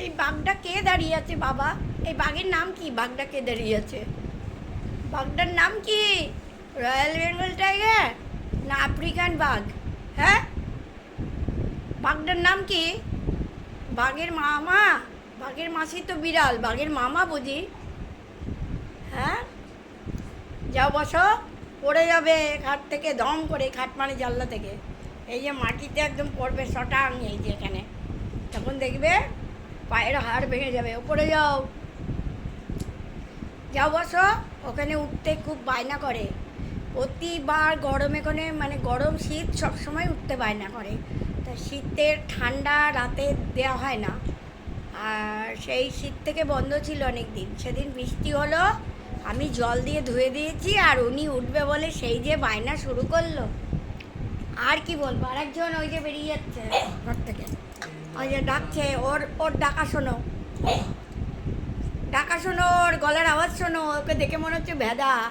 এই বাঘটা কে দাঁড়িয়ে আছে বাবা? এই বাঘের নাম কি? বাঘটা কে দাঁড়িয়ে আছে? বাঘটার নাম কি? রয়্যাল বেঙ্গল টাইগার না আফ্রিকান বাঘ? হ্যাঁ? বাঘটার নাম কি? বাঘের মামা? বাঘের মাসি তো বিড়াল, বাঘের মামা বুঝি? হ্যাঁ? যাও বসো, পড়ে যাবে খাট থেকে, দম করে খাট মানে জানলা থেকে। এই যে মাটিতে একদম পড়বে শটাং এই যে এখানে। তখন দেখবে পায়ের হাড় ভেঙে যাবে, ওপরে যাও। যাও বসো, ওখানে উঠতে খুব বায়না করে। প্রতিবার গরমে কোনে মানে গরম শীত সবসময় উঠতে বায়না করে। তা শীতের ঠান্ডা রাতে দেওয়া হয় না। আর সেই শীত থেকে বন্ধ ছিল অনেক দিন সেদিন বৃষ্টি হলো, আমি জল দিয়ে ধুয়ে দিয়েছি আর উনি উঠবে বলে সেই যে বায়না শুরু করল। আর কি বলব? আরেকজন ওই যে বেরিয়ে যাচ্ছে। ঘর থেকে। ওই যে ডাকছে, ওর ওর ডাকা শোনো ডাকা শোনো ওর গলার আওয়াজ শোনো, ওকে দেখে মনে হচ্ছে ভেদা।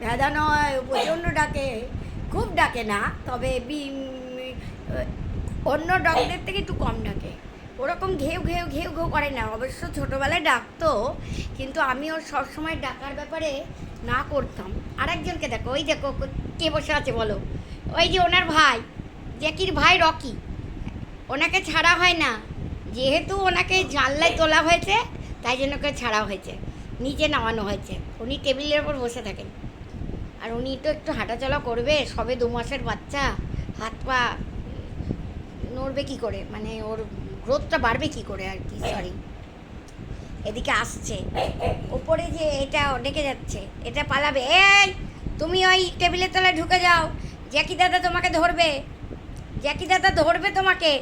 ভেদা নয় প্রচণ্ড ডাকে। খুব ডাকে না, তবে বি- অন্য ডগদের থেকে একটু কম ডাকে। ওরকম ঘেউ ঘেউ ঘেউ ঘেউ করে না, অবশ্য ছোটোবেলায় ডাকতো, কিন্তু আমি ওর সবসময় ডাকার ব্যাপারে না করতাম। আরেকজনকে দেখো, ওই দেখো, কে বসে আছে বলো? ওই যে ওনার ভাই, জ্যাকির ভাই রকি। ওনাকে ছাড়া হয় না। যেহেতু ওনাকে জানলায় তোলা হয়েছে তাই জন্য ওকে ছাড়া হয়েছে। নিচে নামানো হয়েছে। উনি টেবিলের ওপর বসে থাকেন। আর উনি তো একটু হাঁটাচলা করবে সবে দু মাসের বাচ্চা। হাত পা নড়বে কি করে? মানে ওর গ্রোথটা বাড়বে কি করে আর কি? সরি এদিকে আসছে। ওপরে যে এটা ডেকে যাচ্ছে এটা পালাবে। এই তুমি ওই টেবিলের তলায় ঢুকে যাও। জ্যাকি দাদা তোমাকে ধরবে। জ্যাকি দাদা ধরবে তোমাকে।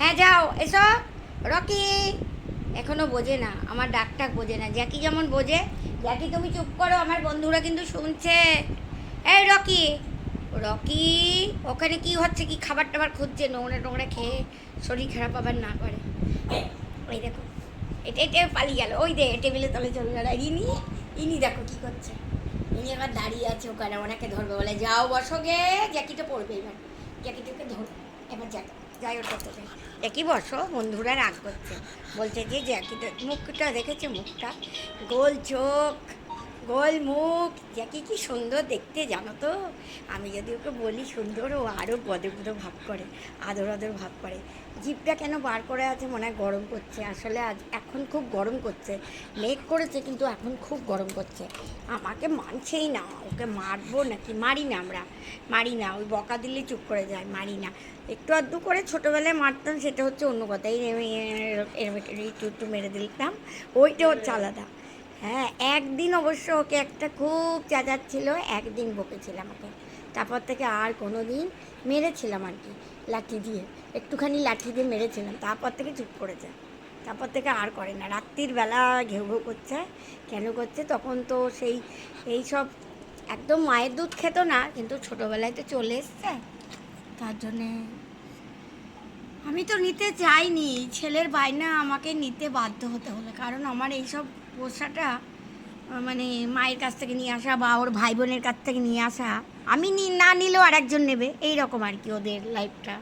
হ্যাঁ যাও, এসো। রকি, এখনও বোঝে না, আমার ডাক টাক বোঝে না। জ্যাকি যেমন বোঝে, জ্যাকি তুমি চুপ করো, আমার বন্ধুরা কিন্তু শুনছে। এই রকি রকি, ওখানে কি হচ্ছে? কি খাবার টাবার খুঁজছে? নোংরা টোংরা খেয়ে শরীর খারাপ আবার না করে। ওই দেখো এটা এটা পালিয়ে গেল। ওই দে টেবিলে তলে চলে গেল ইনি ইনি দেখো কি করছে। ইনি এবার দাঁড়িয়ে আছে ওখানে, ওনাকে ধরবে বলে, যাও বসো গে। জ্যাকিটা পড়বে এবার। জ্যাকিটাকে ধর, এবার জ্যাক যাই ওর করতে একই বস, বন্ধুরা রাগ করছে। বলছে যে জ্যাকিটা মুখটা দেখেছে মুখটা? গোল চোখ। গোল মুখ জ্যাকি কি সুন্দর দেখতে জানো তো? আমি যদি ওকে বলি সুন্দর, ও আরও গদে গদে ভাব করে, আদর আদর ভাব করে। জিপটা কেন বার করে আছে? মনে হয় গরম করছে। আসলে আজ এখন খুব গরম করছে। মেঘ করেছে, কিন্তু এখন খুব গরম করছে। আমাকে মানছেই না। ওকে মারবো নাকি? মারি না আমরা। মারি না। ওই বকা দিলে চুপ করে যায়। মারি না। একটু আধটু করে ছোটোবেলায় মারতাম, সেটা হচ্ছে অন্য কথা এই এরম একটু একটু মেরে দিতাম। ওইটা হচ্ছে আলাদা। হ্যাঁ একদিন অবশ্য ওকে একটা খুব চেঁচাচ্ছিল, একদিন বকেছিলাম ওকে তারপর থেকে আর কোনো দিন মেরেছিলাম আর কি, লাঠি দিয়ে। একটুখানি লাঠি দিয়ে মেরেছিলাম, তারপর থেকে চুপ করেছে। তারপর থেকে আর করে না, রাত্রির বেলা ঘেউ ঘেউ করছে, কেন করছে তখন তো সেই, এই সব একদম মায়ের দুধ খেত না, কিন্তু ছোটোবেলায় তো চলে এসছে। তার জন্যে আমি তো নিতে চাইনি, ছেলের বায়না আমাকে নিতে বাধ্য হতে হলো, কারণ আমার এইসব পোষাটা মানে মায়ের কাছ থেকে নিয়ে আসা বা ওর ভাই বোনের কাছ থেকে নিয়ে আসা, আমি নি- নিলেও আর একজন নেবে এই রকম আর কি ওদের লাইফটা